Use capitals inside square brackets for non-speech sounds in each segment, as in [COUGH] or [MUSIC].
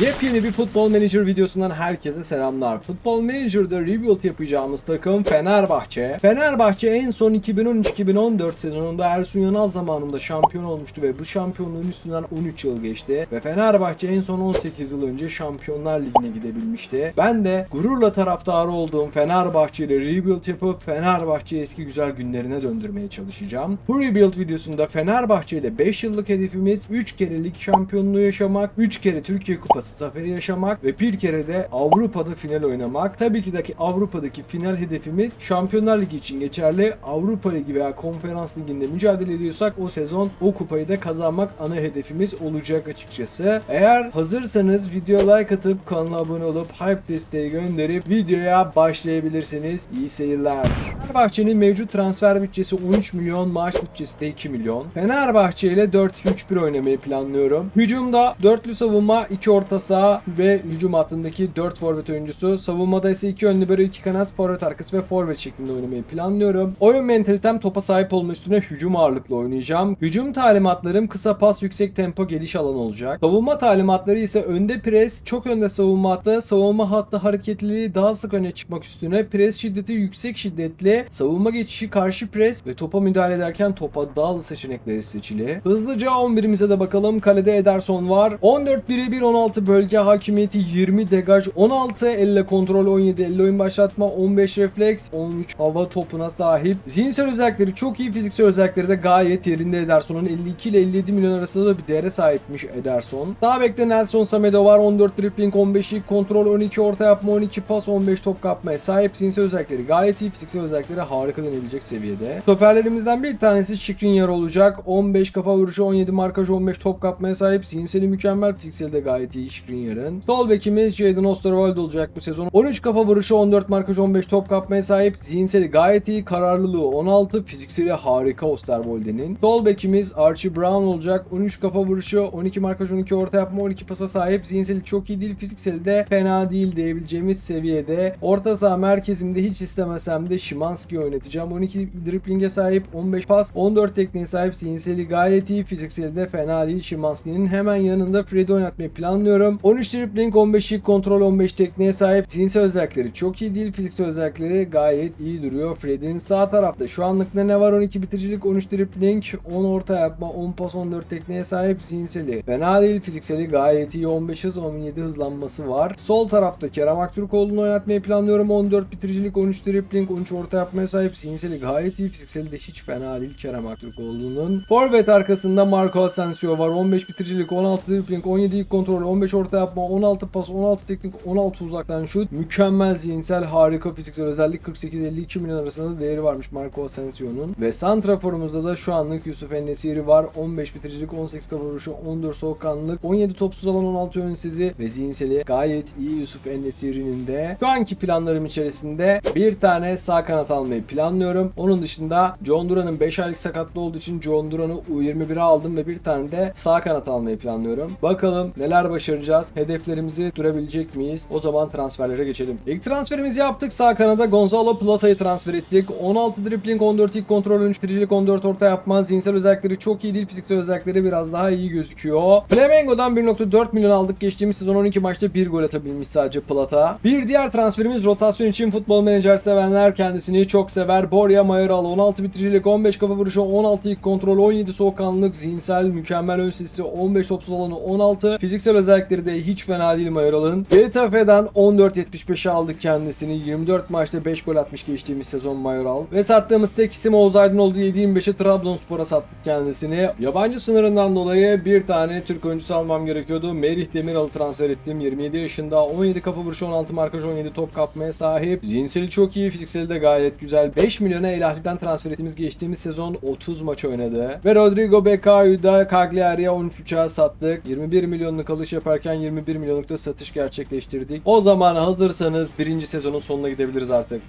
Yepyeni bir Futbol Manager videosundan herkese selamlar. Futbol Manager'da rebuild yapacağımız takım Fenerbahçe. Fenerbahçe en son 2013-2014 sezonunda Ersun Yanal zamanında şampiyon olmuştu ve bu şampiyonluğun üstünden 13 yıl geçti. Ve Fenerbahçe en son 18 yıl önce Şampiyonlar Ligi'ne gidebilmişti. Ben de gururla taraftarı olduğum Fenerbahçe ile rebuild yapıp Fenerbahçe'yi eski güzel günlerine döndürmeye çalışacağım. Bu rebuild videosunda Fenerbahçe ile 5 yıllık hedefimiz 3 kere lig şampiyonluğu yaşamak, 3 kere Türkiye Kupası zaferi yaşamak ve bir kere de Avrupa'da final oynamak. Tabii ki de ki Avrupa'daki final hedefimiz Şampiyonlar Ligi için geçerli. Avrupa Ligi veya Konferans Ligi'nde mücadele ediyorsak o sezon o kupayı da kazanmak ana hedefimiz olacak açıkçası. Eğer hazırsanız videoya like atıp kanala abone olup hype desteği gönderip videoya başlayabilirsiniz. İyi seyirler. Fenerbahçe'nin mevcut transfer bütçesi 13 milyon, maaş bütçesi de 2 milyon. Fenerbahçe ile 4-2-3-1 oynamayı planlıyorum. Hücumda dörtlü savunma, 2 orta saha ve hücum hattındaki 4 forvet oyuncusu. Savunmada ise 2 ön libero, 2 kanat, forvet arkası ve forvet şeklinde oynamayı planlıyorum. Oyun mentalitem topa sahip olma üstüne hücum ağırlıklı oynayacağım. Hücum talimatlarım kısa pas, yüksek tempo, geliş alan olacak. Savunma talimatları ise önde pres, çok önde savunma hattı, savunma hattı hareketliliği daha sık öne çıkmak üstüne, pres şiddeti yüksek şiddetli, savunma geçişi karşı pres ve topa müdahale ederken topa dal seçenekleri seçili. Hızlıca 11'imize de bakalım. Kalede Ederson var. 14 birebir 16 bölge hakimiyeti 20 degaj 16 elle kontrol 17 elle oyun başlatma 15 refleks 13 hava topuna sahip. Zihinsel özellikleri çok iyi fiziksel özellikleri de gayet yerinde Ederson'un 52 ile 57 milyon arasında da bir değere sahipmiş Ederson. Sağ bekte Nelson Samedo var 14 dribbling 15 ilk kontrol 12 orta yapma 12 pas 15 top kapmaya sahip zihinsel özellikleri gayet iyi fiziksel özellikleri harika denebilecek seviyede. Stoperlerimizden bir tanesi Skriniar olacak 15 kafa vuruşu 17 markaj 15 top kapmaya sahip zihinseli mükemmel fizikseli de gayet iyi Skriniar'ın. Sol bekimiz Jadon Osterwald olacak bu sezon 13 kafa vuruşu 14 markaj 15 top kapmaya sahip zihinseli gayet iyi kararlılığı 16 fizikseli harika Osterwald'in. Sol bekimiz Archie Brown olacak 13 kafa vuruşu 12 markaj 12 orta yapma 12 pasa sahip zihinseli çok iyi değil fizikseli de fena değil diyebileceğimiz seviyede. Orta saha merkezimde hiç istemesem de Şimanski oynatacağım. 12 driblinge sahip 15 pas 14 tekniğe sahip zihinseli gayet iyi fizikseli de fena değil. Şimanski'nin hemen yanında Fred'i oynatmayı planlıyorum. 13 dribbling 15 ilk kontrol 15 tekniğe sahip zihinsel özellikleri çok iyi değil fiziksel özellikleri gayet iyi duruyor. Fred'in sağ tarafta şu anlıkta ne var 12 bitiricilik 13 dribbling 10 orta yapma 10 pas 14 tekniğe sahip zihinseli. Fena değil fizikseli gayet iyi 15 hız 17 hızlanması var. Sol tarafta Kerem Aktürkoğlu'nu oynatmayı planlıyorum. 14 bitiricilik 13 dribbling 13 orta yapmaya sahip zihinseli gayet iyi fizikseli de hiç fena değil Kerem Aktürkoğlu'nun. Forvet arkasında Marco Asensio var. 15 bitiricilik 16 dribbling 17 ilk kontrol 15 orta yapma 16 pas 16 teknik 16 uzaktan şut. Mükemmel zihinsel harika fiziksel özellik 48-52 milyon arasında da değeri varmış Marco Asensio'nun. Ve santraforumuzda da şu anlık Yusuf Ennesiri var. 15 bitiricilik 18 kafa vuruşu 14 soğukkanlılık 17 topsuz alan 16 yönsizi ve zihinseli gayet iyi Yusuf Ennesiri'nin de. Şu anki planlarım içerisinde bir tane sağ kanat almayı planlıyorum. Onun dışında John Duran'ın 5 aylık sakatlı olduğu için John Duran'ı U21'e aldım ve bir tane de sağ kanat almayı planlıyorum. Bakalım neler başaracağız. Hedeflerimizi durabilecek miyiz? O zaman transferlere geçelim. İlk transferimizi yaptık. Sağ kanada Gonzalo Plata'yı transfer ettik. 16 dribbling, 14 ilk kontrol, 13 bitiricilik, 14 orta yapma. Zihinsel özellikleri çok iyi değil. Fiziksel özellikleri biraz daha iyi gözüküyor. Flamengo'dan 1.4 milyon aldık. Geçtiğimiz sezon 12 maçta 1 gol atabilmiş sadece Plata. Bir diğer transferimiz rotasyon için futbol menajer sevenler kendisini çok sever. Borja Mayoral 16 bitiricilik, 15 kafa vuruşu, 16 ilk kontrol, 17 soğukkanlılık, zihinsel mükemmel ön sesi, 15 topsuz alanı, 16. Fiziksel özellikleri de hiç fena değil Mayoral'ın. Getafe'den 14.75'e aldık kendisini. 24 maçta 5 gol atmış geçtiğimiz sezon Mayoral. Ve sattığımız tek isim Oğuz Aydın oldu. 7.25'e Trabzonspor'a sattık kendisini. Yabancı sınırından dolayı bir tane Türk oyuncusu almam gerekiyordu. Merih Demiral'ı transfer ettim. 27 yaşında. 17 kafa vuruşu, 16 markaj, 17 top kapmaya sahip. Zihinseli çok iyi. Fizikseli de gayet güzel. 5 milyona El Ahli'den transfer ettiğimiz geçtiğimiz sezon 30 maç oynadı. Ve Rodrigo Becayu'yu da Cagliari'ye 13.5'a sattık. 21 milyonluk alış yaparken 21 milyonluk da satış gerçekleştirdik. O zaman hazırsanız birinci sezonun sonuna gidebiliriz artık.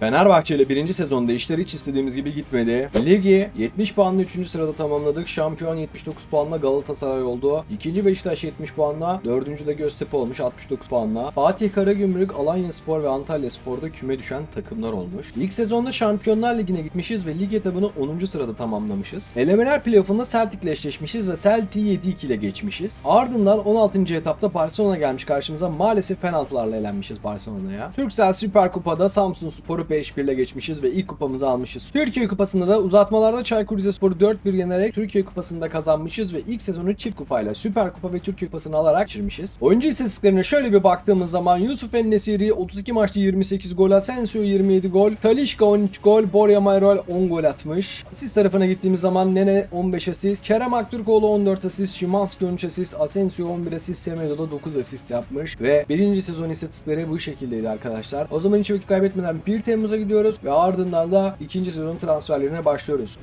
Fenerbahçe ile birinci sezonda işler hiç istediğimiz gibi gitmedi. Ligi 70 puanla 3. sırada tamamladık. Şampiyon 79 puanla Galatasaray oldu. İkinci Beşiktaş 70 puanla. Dördüncü de Göztepe olmuş 69 puanla. Fatih Karagümrük, Alanya Spor ve Antalya Spor'da küme düşen takımlar olmuş. İlk sezonda Şampiyonlar Ligi'ne gitmişiz ve lig etabını 10. sırada tamamlamışız. Elemeler playoff'unda Celtic'le eşleşmişiz ve Celtic'i 7-2 ile geçmişiz. Ardından 16. etapta Barcelona gelmiş karşımıza. Maalesef penaltılarla elenmişiz Barcelona'ya. Türksel Süper Kupa'da Samsun Spor'u 5-1 ile geçmişiz ve ilk kupamızı almışız. Türkiye Kupası'nda da uzatmalarda Çaykur Rizespor'u 4-1 yenerek Türkiye Kupası'nda kazanmışız ve ilk sezonu çift kupayla Süper Kupa ve Türkiye Kupası'nı alarak geçirmişiz. Oyuncu istatistiklerine şöyle bir baktığımız zaman Yusuf Ennesiri 32 maçta 28 gol, Asensio 27 gol, Talişka 13 gol, Borja Mayoral 10 gol atmış. Asist tarafına gittiğimiz zaman Nene 15 asist, Kerem Aktürkoğlu 14 asist, Şimanski 13 asist, Asensio 11 asist, Semedo da 9 asist yapmış ve birinci sezon istatistikleri bu şekildeydi arkadaşlar. O zaman hiç vakit kaybetmeden 1 Temmuz'a gidiyoruz ve ardından da ikinci sezon transferlerine başlıyoruz.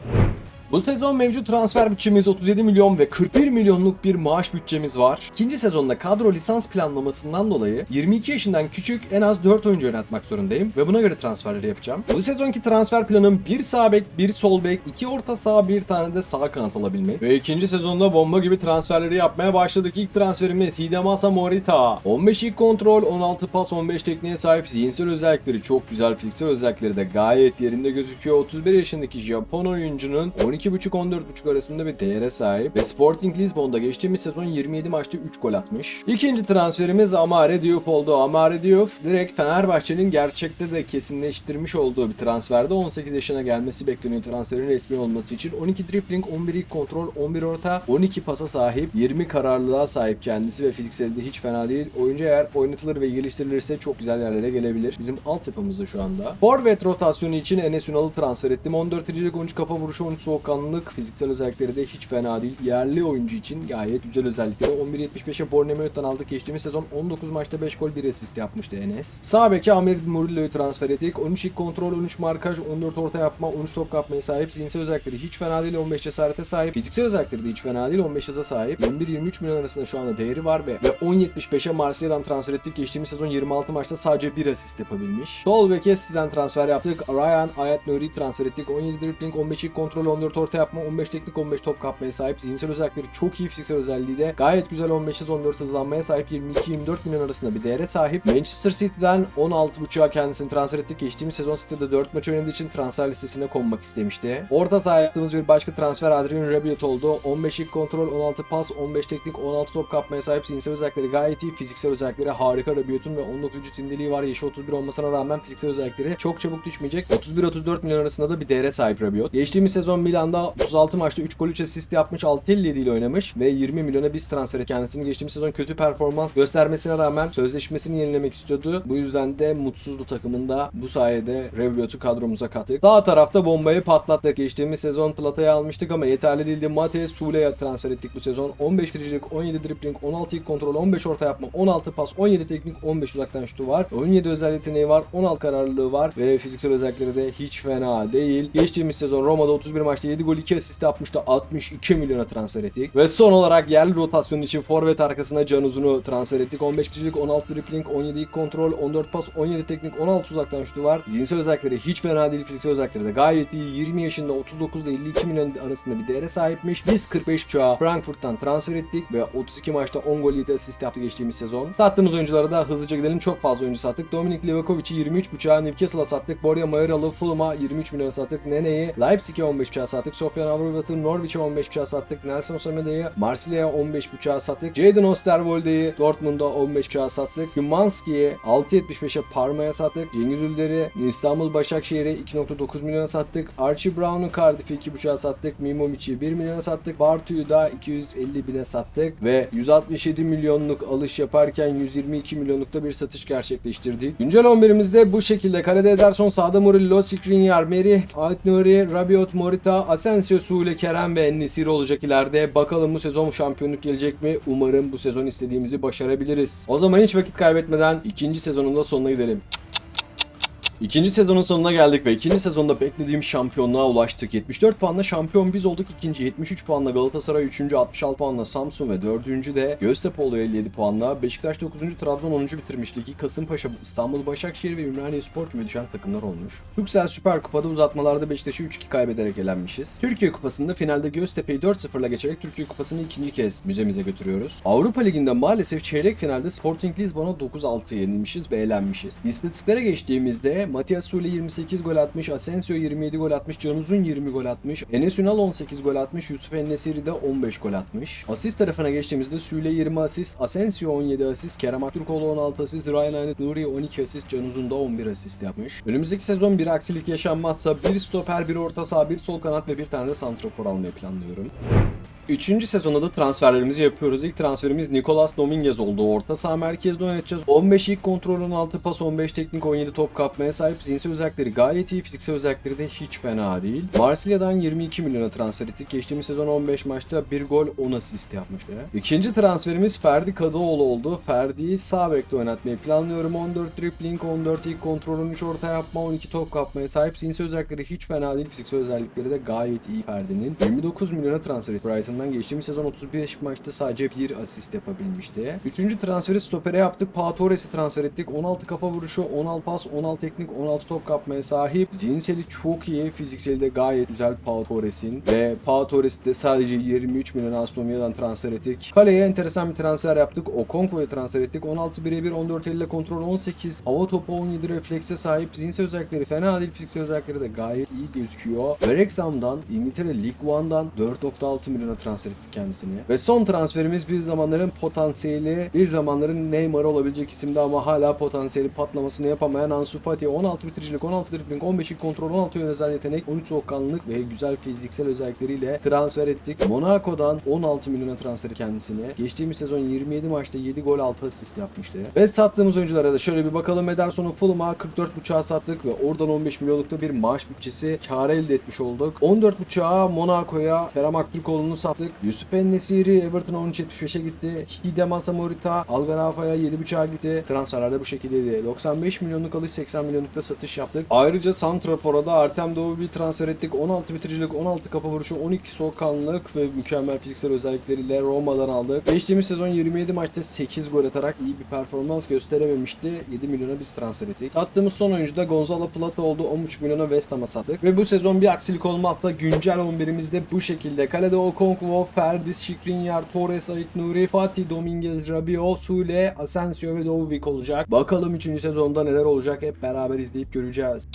Bu sezon mevcut transfer bütçemiz 37 milyon ve 41 milyonluk bir maaş bütçemiz var. İkinci sezonda kadro lisans planlamasından dolayı 22 yaşından küçük en az 4 oyuncu oynatmak zorundayım ve buna göre transferleri yapacağım. Bu sezonki transfer planım bir sağ bek, bir sol bek, iki orta saha, bir tane de sağ kanat alabilmek. Ve ikinci sezonda bomba gibi transferleri yapmaya başladık. İlk transferimiz Hidemasa Morita. 15 ilk kontrol, 16 pas, 15 tekniğe sahip zihinsel özellikleri çok güzel, fiziksel özellikleri de gayet yerinde gözüküyor. 31 yaşındaki Japon oyuncunun 12.5-14.5 arasında bir değere sahip ve Sporting Lisbon'da geçtiğimiz sezon 27 maçta 3 gol atmış. İkinci transferimiz Amare Diop oldu. Amare Diop direkt Fenerbahçe'nin gerçekte de kesinleştirmiş olduğu bir transferde 18 yaşına gelmesi bekleniyor transferin resmi olması için. 12 dribbling, 11 ilk kontrol, 11 orta, 12 pasa sahip, 20 kararlılığa sahip kendisi ve fiziksel de hiç fena değil. Oyuncu eğer oynatılır ve geliştirilirse çok güzel yerlere gelebilir. Bizim altyapımızda şu anda. Forvet rotasyonu için Enes Ünal'ı transfer ettim. 14 icilik 13 kafa vuruşu, 13 soğukkanlılık, fiziksel özellikleri de hiç fena değil. Yerli oyuncu için gayet güzel özellikleri. 11.75'e Bournemouth'tan aldık. Geçtiğimiz sezon 19 maçta 5 gol 1 asist yapmıştı Enes. Sağ beke Amir Murillo'yu transfer ettik. 13 ilk kontrol, 13 markaj, 14 orta yapma, 13 top kapmaya sahip. Zihinsel özellikleri hiç fena değil. 15 cesarete sahip. Fiziksel özellikleri de hiç fena değil. 15 hıza sahip. 21-23 milyon arasında şu anda değeri var ve, ve 10.75'e Marsilya'dan transfer ettik. Geçtiğimiz sezon 26 maçta sadece 1 asist yapabilmiş. Sol beke City'den transfer yaptık. Ryan Ayat Nuri transfer ettik. 17 dribbling, 15 ilk kontrol, 14 orta yapma, 15 teknik, 15 top kapmaya sahip. Zihinsel özellikleri çok iyi fiziksel özelliği de gayet güzel 15 hız 14 hızlanmaya sahip 22-24 milyon arasında bir değere sahip. Manchester City'den 16.5'a kendisini transfer ettik. Geçtiğimiz sezon City'de 4 maç oynadığı için transfer listesine konmak istemişti. Orta saha yaptığımız bir başka transfer Adrian Rabiot oldu. 15 ilk kontrol, 16 pas, 15 teknik, 16 top kapmaya sahip. Zihinsel özellikleri gayet iyi. Fiziksel özellikleri harika Rabiot'un ve 19 vücut indiliği var. Yaşı 31 olmasına rağmen fiziksel özellikleri çok çabuk düşmeyecek. 31-34 milyon arasında da bir değere sahip Rabiot. Geçtiğimiz sezon Milan'da 36 maçta 3 gol 3 asist yapmış. 6 57 ile oynamış ve 20 milyona biz transfer et- kendisini geçtiğimiz sezon kötü performans göstermesine rağmen sözleşmesini yenilemek istiyordu. Bu yüzden de mutsuzdu takımında. Bu sayede Rabiot'u kadromuza kattık. Sağ tarafta bombayı patlattık. Geçtiğimiz sezon Plata'yı almıştık ama yeterli değildi. Mate Sule'ye transfer ettik bu sezon. 15 diricilik, 17 dribbling, 16 ilk kontrol, 15 orta yapma, 16 pas, 17 teknik, 15 uzaktan şutu var. 17 özel yeteneği var, 16 kararlılığı var ve fiziksel özellikleri de hiç fena değil. Geçtiğimiz sezon Roma'da 31 maçta 7 gol 2 asist yapmıştı. 62 milyona transfer ettik. Ve son olarak yerli rotasyon için forvet arkasına Can Uzun'u transfer ettik. 15 biticilik, 16 dribbling, 17 ilk kontrol, 14 pas, 17 teknik, 16 uzaktan şutu var. Zihinsel özellikleri hiç fena değil. Fiziksel özellikleri de gayet iyi. 20 yaşında 39 ile 52 milyon arasında bir değere sahipmiş. Biz 45 buçuğa Frankfurt'tan transfer ettik ve 32 maçta 10 gol 7 asist yaptı geçtiğimiz sezon. Sattığımız oyunculara da hızlıca gidelim. Çok fazla oyuncu sattık. Dominik Livakovic'i 23 buçuğa Newcastle'a sattık. Borja Mayoralı Fulham'a 23 milyon sattık. Nene'yi Leipzig'e 15 buçuğa sattık. Sofyan Amrabat'ı Norwich'e 15 buçuğa sattık. Nelson Semedo'yu Marsilya'ya 15 buçuğa sattık. Jadon Osterwolde'yi Dortmund'a 15 buçuğa sattık. Yumanski'yi 6.75'e Parma'ya sattık. Cengiz Ülder'i İstanbul Başakşehir'e 2.9 milyona sattık. Archie Brown'u Cardiff'e 2 buçuğa sattık. Mimovic'i 1 milyona sattık. Bartu'yu da 250 bine sattık. Ve 167 milyonluk alış yaparken 122 milyonlukta bir satış gerçekleştirdik. Güncel 11'imizde bu şekilde. Kalede Ederson, sağda Murillo, Skriniar, Meri, Ait Rabiot, Morita, Asensio, Sule, Kerem ve Enesiri olacak ileride. Bakalım bu sezon şampiyonluk gelecek mi? Umarım bu sezon istediğimizi başarabiliriz. O zaman hiç vakit kaybetmeden ikinci sezonun da sonuna gidelim. İkinci sezonun sonuna geldik ve ikinci sezonda beklediğim şampiyonluğa ulaştık. 74 puanla şampiyon biz olduk. İkinci 73 puanla Galatasaray, 3. 66 puanla Samsun ve 4. de Göztepe'olu 57 puanla. Beşiktaş 9. Trabzon 10. bitirmiş ligi. Kasımpaşa, İstanbul, Başakşehir ve Ümraniye Spor küme düşen takımlar olmuş. Türksel Süper Kupa'da uzatmalarda Beşiktaş'ı 3-2 kaybederek elenmişiz. Türkiye Kupası'nda finalde Göztepe'yi 4-0'la geçerek Türkiye Kupası'nı ikinci kez müzemize götürüyoruz. Avrupa Ligi'nde maalesef çeyrek finalde Sporting Lisbon'a 9-6 yenilmişiz ve elenmişiz. İstatistiklere geçtiğimizde Matias Sule 28 gol atmış, Asensio 27 gol atmış, Can Uzun 20 gol atmış, Enes Ünal 18 gol atmış, Yusuf Ennesiri de 15 gol atmış. Asist tarafına geçtiğimizde Sule 20 asist, Asensio 17 asist, Kerem Aktürkoğlu 16 asist, Ryan Aynet Nuri 12 asist, Can Uzun da 11 asist yapmış. Önümüzdeki sezon bir aksilik yaşanmazsa bir stoper, bir orta saha, bir sol kanat ve bir tane de santrafor almayı planlıyorum. Üçüncü sezonda da transferlerimizi yapıyoruz. İlk transferimiz Nicolas Dominguez oldu. Orta saha merkezde oynatacağız. 15 ilk kontrol 16 pas 15 teknik 17 top kapmaya sahip. Zihinsel özellikleri gayet iyi. Fiziksel özellikleri de hiç fena değil. Marsilya'dan 22 milyona transfer ettik. Geçtiğimiz sezon 15 maçta 1 gol 10 asist yapmıştı. İkinci transferimiz Ferdi Kadıoğlu oldu. Ferdi'yi sağ bekte oynatmayı planlıyorum. 14 dribbling, 14 ilk kontrol, 13 orta yapma, 12 top kapmaya sahip. Zihinsel özellikleri hiç fena değil. Fiziksel özellikleri de gayet iyi Ferdi'nin. 29 milyona transfer ettik. Brighton'dan geçtiğimiz sezon 35 maçta sadece bir asist yapabilmişti. Üçüncü transferi stopere yaptık. Pau Torres'i transfer ettik. 16 kafa vuruşu, 16 pas, 16 teknik, 16 top kapmaya sahip. Zihinseli çok iyi. Fizikseli de gayet güzel Pau Torres'in. Ve Pau Torres'i de sadece 23 milyon Aston transfer ettik. Kaleye enteresan bir transfer yaptık. Okonkwo'yu transfer ettik. 16 birebir, 14 elle kontrol, 18 hava topu, 17 reflekse sahip. Zihinsel özellikleri fena değil. Fiziksel özellikleri de gayet iyi gözüküyor. Wrexham'dan, İngiltere League One'dan 4.6 milyona transfer ettik kendisini. Ve son transferimiz bir zamanların potansiyeli, bir zamanların Neymar olabilecek isimde ama hala potansiyeli patlamasını yapamayan Ansu Fati. 16 bitiricilik, 16 dribbling, 15 ilk kontrol, 16 yön özel yetenek, 13 soğukkanlılık ve güzel fiziksel özellikleriyle transfer ettik. Monaco'dan 16 milyona transferi kendisini. Geçtiğimiz sezon 27 maçta 7 gol 6 asist yapmıştı. Ve sattığımız oyunculara da şöyle bir bakalım. Ederson'u Fulham'a 44.5'a sattık ve oradan 15 milyonlukta bir maaş bütçesi kar elde etmiş olduk. 14.5'a Monaco'ya Kerem Aktürkoğlu'nu sattık. Yusuf Ennesiri Everton'a 13.75'e gitti. Hidemasa Morita Algarafa'ya 7.5'a gitti. Transferlerde bu şekildeydi. 95 milyonluk alış 80 milyonlukta satış yaptık. Ayrıca Santrafor'a da Artem Doğu bir transfer ettik. 16 bitiricilik, 16 kafa vuruşu, 12 soğukkanlılık ve mükemmel fiziksel özellikleriyle Roma'dan aldık. Geçtiğimiz sezon 27 maçta 8 gol atarak iyi bir performans gösterememişti. 7 milyona biz transfer ettik. Sattığımız son oyuncu da Gonzalo Plata oldu. 13 milyona West Ham'a sattık. Ve bu sezon bir aksilik olmazsa güncel 11'imiz de bu şekilde. Kalede Okonkwo, Ferdis, Şikrinyar, Torres, Ait Nuri, Fatih, Dominguez, Rabiot, Sule, Asensio ve Dovvik olacak. Bakalım 3. sezonda neler olacak hep beraber izleyip göreceğiz.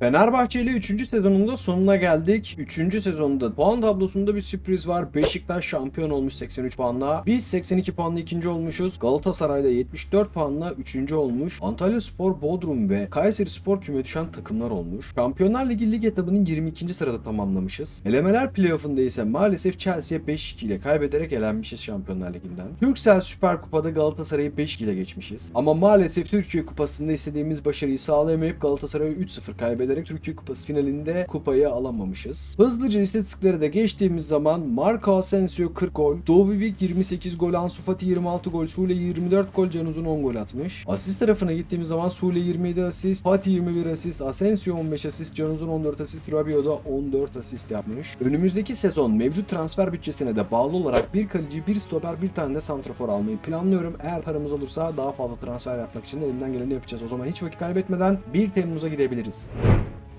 Fenerbahçe ile 3. sezonunda sonuna geldik. 3. sezonda puan tablosunda bir sürpriz var. Beşiktaş şampiyon olmuş 83 puanla. Biz 82 puanla ikinci olmuşuz. Galatasaray'da 74 puanla 3. olmuş. Antalya Spor, Bodrum ve Kayseri Spor küme düşen takımlar olmuş. Şampiyonlar Ligi lig etabının 22. sırada tamamlamışız. Elemeler playoff'unda ise maalesef Chelsea'ye 5-2 ile kaybederek elenmişiz Şampiyonlar Ligi'nden. Türksel Süper Kupa'da Galatasaray'ı 5-2 ile geçmişiz. Ama maalesef Türkiye Kupası'nda istediğimiz başarıyı sağlayamayıp Galatasaray'ı 3-0 kaybederek Türkiye Kupası finalinde kupayı alamamışız. Hızlıca istatistiklere de geçtiğimiz zaman Marco Asensio 40 gol, Dovivic 28 gol, Ansu Fati 26 gol, Sule 24 gol, Can Uzun 10 gol atmış. Asist tarafına gittiğimiz zaman Sule 27 asist, Fati 21 asist, Asensio 15 asist, Can Uzun 14 asist, Rabiot da 14 asist yapmış. Önümüzdeki sezon mevcut transfer bütçesine de bağlı olarak bir kaleci, bir stoper, bir tane de santrafor almayı planlıyorum. Eğer paramız olursa daha fazla transfer yapmak için de elimden geleni yapacağız. O zaman hiç vakit kaybetmeden 1 Temmuz'a gidebiliriz.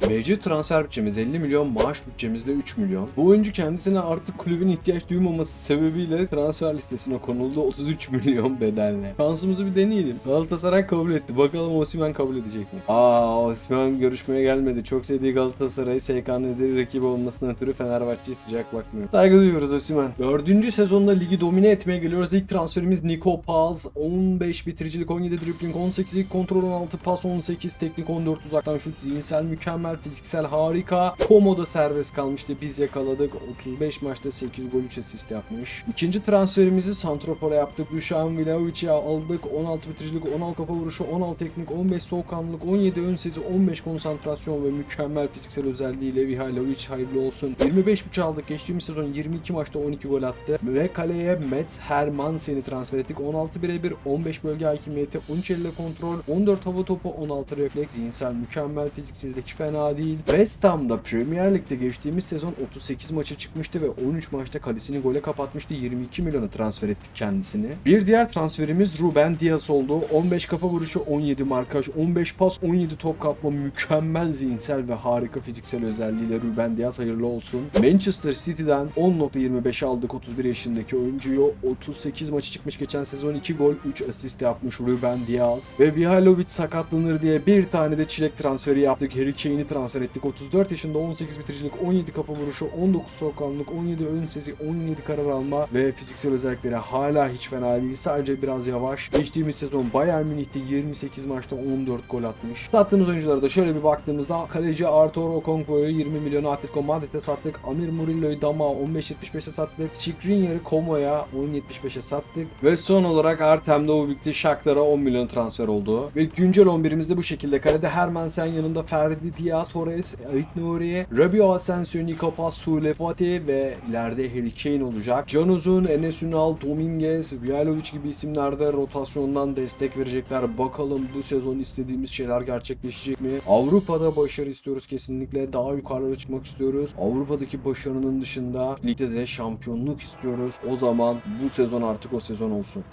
Mevcut transfer bütçemiz 50 milyon, maaş bütçemiz de 3 milyon. Bu oyuncu kendisine artık kulübün ihtiyaç duymaması sebebiyle transfer listesine konuldu 33 [LAUGHS] milyon bedelle. Şansımızı bir deneyelim. Galatasaray kabul etti. Bakalım Osimhen kabul edecek mi? Aa Osimhen görüşmeye gelmedi. Çok sevdiği Galatasaray SK'nın ezeli rakibi olmasından ötürü Fenerbahçe'ye sıcak bakmıyor. Saygı duyuyoruz Osimhen. Dördüncü sezonda ligi domine etmeye geliyoruz. İlk transferimiz Nico Paz. 15 bitiricilik, 17 dribbling, 18 ilk kontrol, 16 pas, 18 teknik, 14 uzaktan şut, zihinsel mükemmel fiziksel harika. Komo'da serbest kalmıştı. Biz yakaladık. 35 maçta 8 gol 3 asist yapmış. İkinci transferimizi Santrofor'a yaptık. Dušan Vlahovic'i aldık. 16 bitiricilik, 16 kafa vuruşu, 16 teknik, 15 soğukkanlılık, 17 ön sezi, 15 konsantrasyon ve mükemmel fiziksel özelliğiyle Vihalovic hayırlı olsun. 25.5 aldık. Geçtiğimiz sezon 22 maçta 12 gol attı. Ve kaleye Mats Hermansen'i transfer ettik. 16 birebir, 15 bölge hakimiyeti, 13 elle kontrol, 14 hava topu, 16 refleks, zihinsel mükemmel fiziksel hiç fena değil. West Ham'da Premier Lig'de geçtiğimiz sezon 38 maça çıkmıştı ve 13 maçta kalesini gole kapatmıştı. 22 milyona transfer ettik kendisini. Bir diğer transferimiz Ruben Diaz oldu. 15 kafa vuruşu, 17 markaj, 15 pas, 17 top kapma, mükemmel zihinsel ve harika fiziksel özelliğiyle Ruben Diaz hayırlı olsun. Manchester City'den 10.25 aldık 31 yaşındaki oyuncuyu. 38 maçı çıkmış geçen sezon 2 gol 3 asist yapmış Ruben Diaz. Ve Mihailovic sakatlanır diye bir tane de çilek transferi yaptık. Harry Kane'i transfer ettik. 34 yaşında 18 bitiricilik, 17 kafa vuruşu, 19 soğukkanlılık, 17 ön sesi, 17 karar alma ve fiziksel özellikleri hala hiç fena değil. Sadece biraz yavaş. Geçtiğimiz sezon Bayern Münih'te 28 maçta 14 gol atmış. Sattığımız oyunculara da şöyle bir baktığımızda kaleci Artur Okonkwo'yu 20 milyona Atletico Madrid'e sattık. Amir Murillo'yu Dama 15.75'e sattık. Skriniar'ı Como'ya 10.75'e sattık. Ve son olarak Artem Dovbik'te Shakhtar'a 10 milyon transfer oldu. Ve güncel 11'imizde bu şekilde. Kalede Hermansen yanında Ferdi Diaz, Torres, Ait Nuri, Rabio Asensio, Nico Paz, Sule Fati ve ileride Harry Kane olacak. Can Uzun, Enes Ünal, Dominguez, Vihalovic gibi isimlerde rotasyondan destek verecekler. Bakalım bu sezon istediğimiz şeyler gerçekleşecek mi? Avrupa'da başarı istiyoruz kesinlikle. Daha yukarılara çıkmak istiyoruz. Avrupa'daki başarının dışında ligde de şampiyonluk istiyoruz. O zaman bu sezon artık o sezon olsun.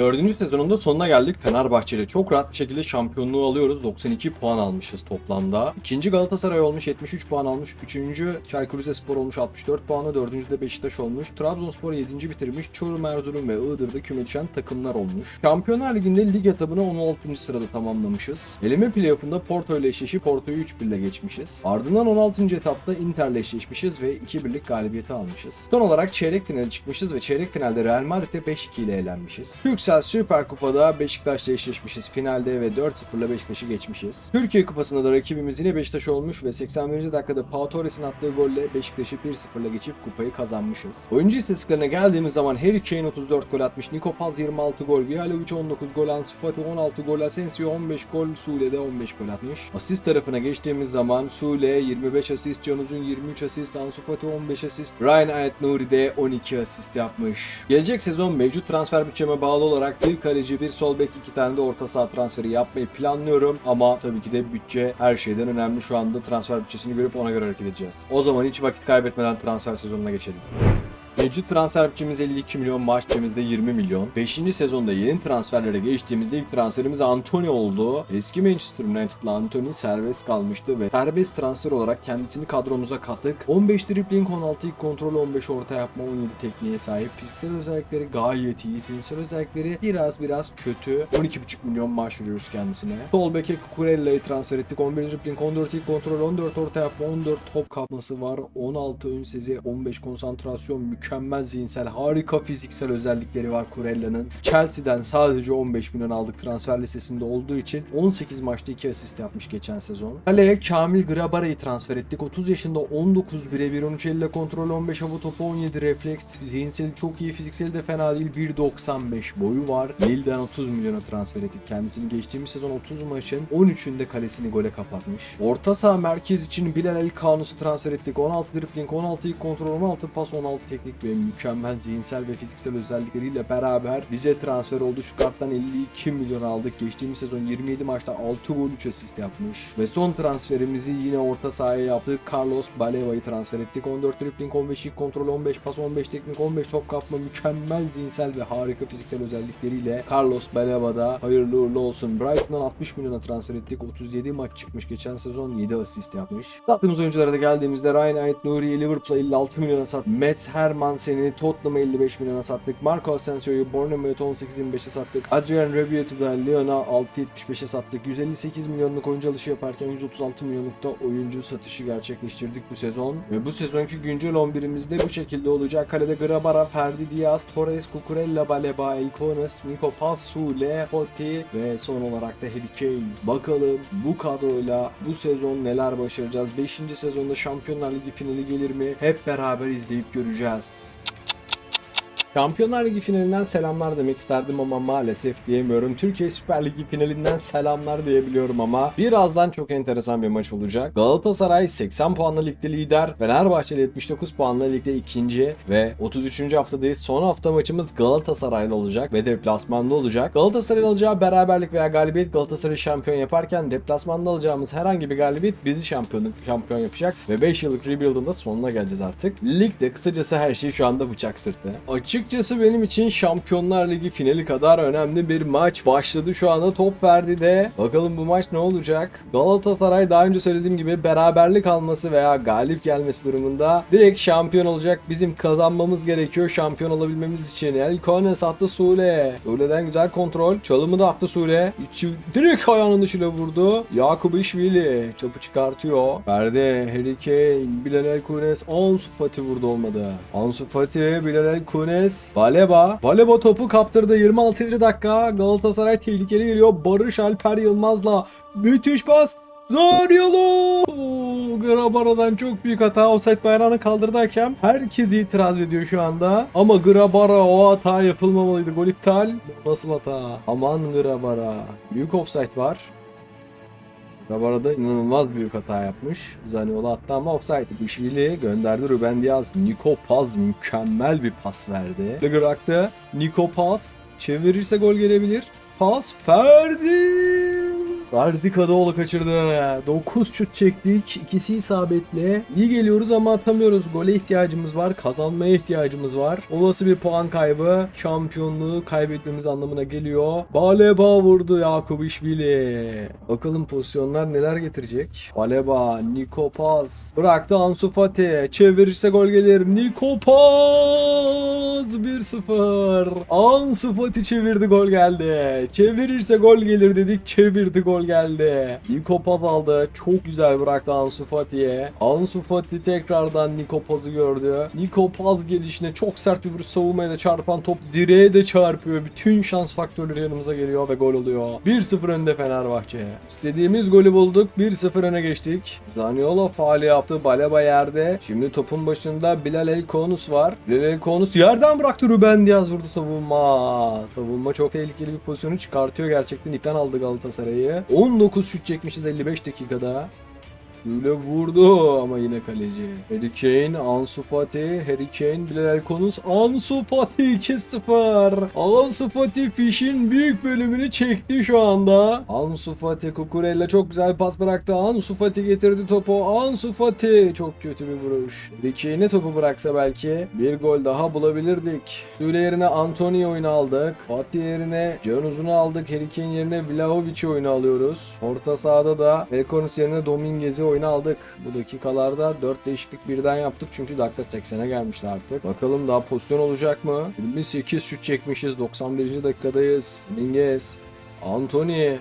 Dördüncü sezonun da sonuna geldik. Fenerbahçe ile çok rahat bir şekilde şampiyonluğu alıyoruz. 92 puan almışız toplamda. İkinci Galatasaray olmuş 73 puan almış. Üçüncü Çaykur Rizespor olmuş 64 puanla. Dördüncü de Beşiktaş olmuş. Trabzonspor 7. bitirmiş. Çorum, Erzurum ve Iğdır'da küme düşen takımlar olmuş. Şampiyonlar Ligi'nde lig etabını 16. sırada tamamlamışız. Eleme playoff'unda Porto ile eşleşip Porto'yu 3-1 ile geçmişiz. Ardından 16. etapta Inter'le eşleşmişiz ve 2-1'lik galibiyeti almışız. Son olarak çeyrek finale çıkmışız ve çeyrek finalde Real Madrid'e 5-2 ile elenmişiz. Türksel Süper Kupa'da Beşiktaş'la eşleşmişiz finalde ve 4-0 ile Beşiktaş'ı geçmişiz. Türkiye Kupası'nda da rakibimiz yine Beşiktaş olmuş ve 81. dakikada Pau Torres'in attığı golle Beşiktaş'ı 1-0 ile geçip kupayı kazanmışız. Oyuncu istatistiklerine geldiğimiz zaman Harry Kane 34 gol atmış, Nico Paz 26 gol, Vihalovic 19 gol, Ansu Fati 16 gol, Asensio 15 gol, Sule de 15 gol atmış. Asist tarafına geçtiğimiz zaman Sule 25 asist, Can Uzun 23 asist, Ansu Fati 15 asist, Ryan Ayet Nuri de 12 asist yapmış. Gelecek sezon mevcut transfer bütçeme bağlı olarak bir kaleci, bir sol bek, iki tane de orta saha transferi yapmayı planlıyorum. Ama tabii ki de bütçe her şeyden önemli. Şu anda transfer bütçesini görüp ona göre hareket edeceğiz. O zaman hiç vakit kaybetmeden transfer sezonuna geçelim. Mevcut transfer bütçemiz 52 milyon, maaş bütçemiz de 20 milyon. 5. sezonda yeni transferlere geçtiğimizde ilk transferimiz Anthony oldu. Eski Manchester United'lı Anthony serbest kalmıştı ve serbest transfer olarak kendisini kadromuza kattık. 15 dribbling, 16 ilk kontrol, 15 orta yapma, 17 tekniğe sahip. Fiziksel özellikleri gayet iyi. Zihinsel özellikleri biraz biraz kötü. 12,5 milyon maaş veriyoruz kendisine. Sol beke Cucurella'yı transfer ettik. 11 dribbling, 14 ilk kontrol, 14 orta yapma, 14 top kapması var. 16 ön sezi, 15 konsantrasyon, mükemmel zihinsel, harika fiziksel özellikleri var Kurella'nın. Chelsea'den sadece 15 milyon aldık transfer listesinde olduğu için 18 maçta 2 asist yapmış geçen sezon. Kaleye Kamil Grabara'yı transfer ettik. 30 yaşında 19 birebir 13 elle kontrol 15 hava topu 17 refleks. Zihinsel çok iyi fiziksel de fena değil. 1.95 boyu var. Lille'den 30 milyona transfer ettik. Kendisini geçtiğimiz sezon 30 maçın 13'ünde kalesini gole kapatmış. Orta saha merkez için Bilal El Kanus'u transfer ettik. 16 dribbling, 16 ilk kontrol, 16 pas, 16 teknik ve mükemmel zihinsel ve fiziksel özellikleriyle beraber bize transfer oldu. Stuttgart'tan 52 milyon aldık. Geçtiğimiz sezon 27 maçta 6 gol 3 asist yapmış. Ve son transferimizi yine orta sahaya yaptık. Carlos Baleva'yı transfer ettik. 14 dribbling, 15 ilk kontrol, 15 pas, 15 teknik, 15 top kapma, mükemmel zihinsel ve harika fiziksel özellikleriyle Carlos Baleva'da hayırlı uğurlu olsun. Brighton'dan 60 milyona transfer ettik. 37 maç çıkmış geçen sezon 7 asist yapmış. Sattığımız oyunculara da geldiğimizde Ryan Ait Nuri'yi Liverpool'a 56 milyona sat. Mets Herman Hansen'i Tottenham'a 55 milyona sattık. Marco Asensio'yu Bournemouth'a 18-25'e sattık. Adrian Rabiot'u da Lyon'a 6.75'e sattık. 158 milyonluk oyuncu alışı yaparken 136 milyonlukta oyuncu satışı gerçekleştirdik bu sezon. Ve bu sezonki güncel 11'imizde bu şekilde olacak. Kalede Grabara, Ferdi Diaz, Torres, Cucurella, Baleba, Elkones, Nico Pasule, Hotti ve son olarak da Harry Kane. Bakalım bu kadroyla bu sezon neler başaracağız? 5. sezonda Şampiyonlar Ligi finali gelir mi? Hep beraber izleyip göreceğiz. Yes. Şampiyonlar Ligi finalinden selamlar demek isterdim ama maalesef diyemiyorum. Türkiye Süper Ligi finalinden selamlar diyebiliyorum ama birazdan çok enteresan bir maç olacak. Galatasaray 80 puanla ligde lider, Fenerbahçe ile 79 puanla ligde ikinci ve 33. haftadayız. Son hafta maçımız Galatasaray'la olacak ve deplasmanda olacak. Galatasaray'ın alacağı beraberlik veya galibiyet Galatasaray'ı şampiyon yaparken deplasmanda alacağımız herhangi bir galibiyet bizi şampiyonluk şampiyon yapacak ve 5 yıllık rebuild'ın da sonuna geleceğiz artık. Ligde kısacası her şey şu anda bıçak sırtı. Açıkçası benim için Şampiyonlar Ligi finali kadar önemli bir maç başladı şu anda top verdi de bakalım bu maç ne olacak? Galatasaray daha önce söylediğim gibi beraberlik alması veya galip gelmesi durumunda direkt şampiyon olacak. Bizim kazanmamız gerekiyor şampiyon olabilmemiz için. El Kones attı Sule. Sule'den güzel kontrol. Çalımı da attı Sule. İçi direkt ayağının dışıyla vurdu. Yakup İşvili çapı çıkartıyor. Verdi Harry Kane. Bilal El Kunes. Ansu Fati vurdu olmadı. Ansu Fati, Bilal El Kunes. Baleba. Baleba topu kaptırdı 26. dakika. Galatasaray tehlikeli geliyor. Barış Alper Yılmaz'la müthiş pas. Zaniolo! Grabara'dan çok büyük hata. Offside bayrağını kaldırdı. Herkes itiraz ediyor şu anda. Ama Grabara o hata yapılmamalıydı. Gol iptal. Nasıl hata? Aman Grabara. Büyük offside var. Grabara'da inanılmaz büyük hata yapmış. Zaniolo attı ama offside. Bişvili gönderdi Ruben Diaz. Nico Paz mükemmel bir pas verdi. Bıraktı. Nico Paz çevirirse gol gelebilir. Pas Ferdi. Ferdi Kadıoğlu kaçırdı. 9 şut çektik. İkisi isabetli. İyi geliyoruz ama atamıyoruz. Gole ihtiyacımız var. Kazanmaya ihtiyacımız var. Olası bir puan kaybı şampiyonluğu kaybetmemiz anlamına geliyor. Baleba vurdu Yakup İşvili. Bakalım pozisyonlar neler getirecek. Baleba, Niko Paz. Bıraktı Ansu Fati. Çevirirse gol gelir. Niko Paz 1-0. Ansu Fati çevirdi gol geldi. Çevirirse gol gelir dedik. Çevirdi gol geldi. Niko Paz aldı. Çok güzel bıraktı Ansu Fati'ye. Ansu Fati tekrardan Niko Paz'ı gördü. Niko Paz gelişine çok sert bir vuruş savunmaya da çarpan top direğe de çarpıyor. Bütün şans faktörleri yanımıza geliyor ve gol oluyor. 1-0 önde Fenerbahçe. İstediğimiz golü bulduk. 1-0 öne geçtik. Zaniolo faali yaptı. Baleba yerde. Şimdi topun başında Bilal El Konus var. Bilal El Konus yerden bıraktı. Ruben Diaz vurdu savunma. Savunma çok tehlikeli bir pozisyonu çıkartıyor gerçekten. İpten aldı Galatasaray'ı. 19 şut çekmişiz 55 dakikada. Böyle vurdu ama yine kaleci. Harry Kane, Ansu Fati, Harry Kane, Bilal Elkonus, Ansu Fati 2-0. Ansu Fati fişin büyük bölümünü çekti şu anda. Ansu Fati Kukurella çok güzel pas bıraktı. Ansu Fati getirdi topu. Ansu Fati çok kötü bir vuruş. Harry Kane'e topu bıraksa belki bir gol daha bulabilirdik. Süle yerine Anthony oyunu aldık. Fatih yerine Can aldık. Harry Kane yerine Vlahovic'i oyunu alıyoruz. Orta sahada da Elkonus yerine Dominguez'i oyunu aldık. Bu dakikalarda 4 değişiklik birden yaptık çünkü dakika 80'e gelmişti artık. Bakalım daha pozisyon olacak mı? 28 şut çekmişiz. 91. dakikadayız. Dominguez, Anthony,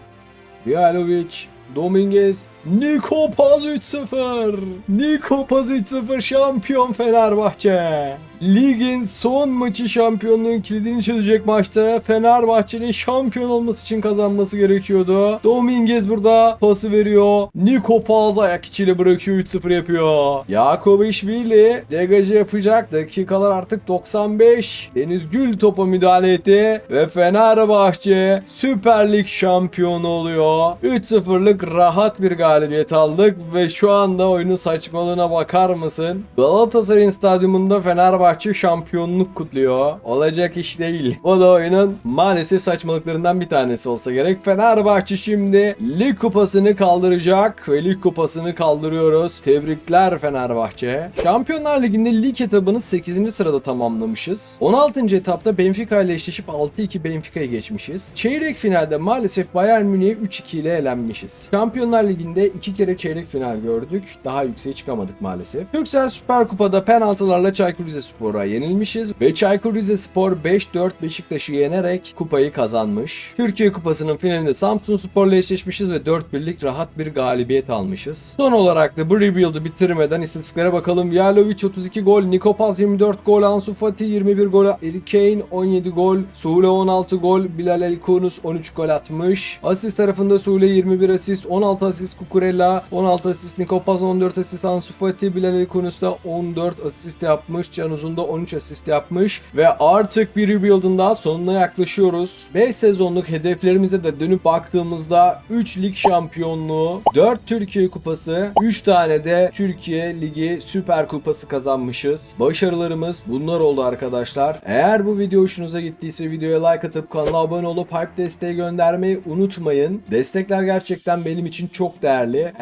Vihalovic, Dominguez, Niko Paz 3-0. Niko Paz 3-0 şampiyon Fenerbahçe. Ligin son maçı şampiyonluğun kilidini çözecek maçta Fenerbahçe'nin şampiyon olması için kazanması gerekiyordu. Dominguez burada pası veriyor. Niko Paz ayak içiyle bırakıyor 3-0 yapıyor. Yakup İşvili degajı yapacak. Dakikalar artık 95. Deniz Gül topa müdahale etti ve Fenerbahçe Süper Lig şampiyonu oluyor. 3-0'lık rahat bir galibiyet aldık ve şu anda oyunun saçmalığına bakar mısın? Galatasaray'ın stadyumunda Fenerbahçe şampiyonluk kutluyor. Olacak iş değil. O da oyunun maalesef saçmalıklarından bir tanesi olsa gerek. Fenerbahçe şimdi lig kupasını kaldıracak ve lig kupasını kaldırıyoruz. Tebrikler Fenerbahçe. Şampiyonlar Ligi'nde lig etabını 8. sırada tamamlamışız. 16. etapta Benfica ile eşleşip 6-2 Benfica'yı geçmişiz. Çeyrek finalde maalesef Bayern Münih'e 3-2 ile elenmişiz. Şampiyonlar Ligi'nde Türkiye'de iki kere çeyrek final gördük. Daha yükseğe çıkamadık maalesef. Türksel Süper Kupa'da penaltılarla Çaykur Rizespor'a yenilmişiz ve Çaykur Rizespor 5-4 Beşiktaş'ı yenerek kupayı kazanmış. Türkiye Kupası'nın finalinde Samsun Spor'la eşleşmişiz ve 4 birlik rahat bir galibiyet almışız. Son olarak da bu rebuild'ı bitirmeden istatistiklere bakalım. Yalovic 32 gol, Nikopaz 24 gol, Ansu Fati 21 gol, Harry Kane 17 gol, Sule 16 gol, Bilal El Kunus 13 gol atmış. Asist tarafında Sule 21 asist, 16 asist Kukurella, 16 asist Nikopaz, 14 asist Ansu Fati, Bilal El Kunus da 14 asist yapmış. Can Uzun da 13 asist yapmış ve artık bir rebuild'ın daha sonuna yaklaşıyoruz. 5 sezonluk hedeflerimize de dönüp baktığımızda 3 lig şampiyonluğu, 4 Türkiye Kupası, 3 tane de Türkiye Ligi Süper Kupası kazanmışız. Başarılarımız bunlar oldu arkadaşlar. Eğer bu video hoşunuza gittiyse videoya like atıp kanala abone olup hype desteği göndermeyi unutmayın. Destekler gerçekten benim için çok değerli.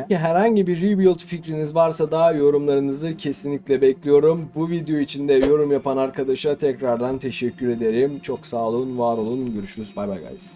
Eğer herhangi bir rebuild fikriniz varsa da yorumlarınızı kesinlikle bekliyorum. Bu video için de yorum yapan arkadaşa tekrardan teşekkür ederim. Çok sağ olun, var olun. Görüşürüz. Bay bay guys.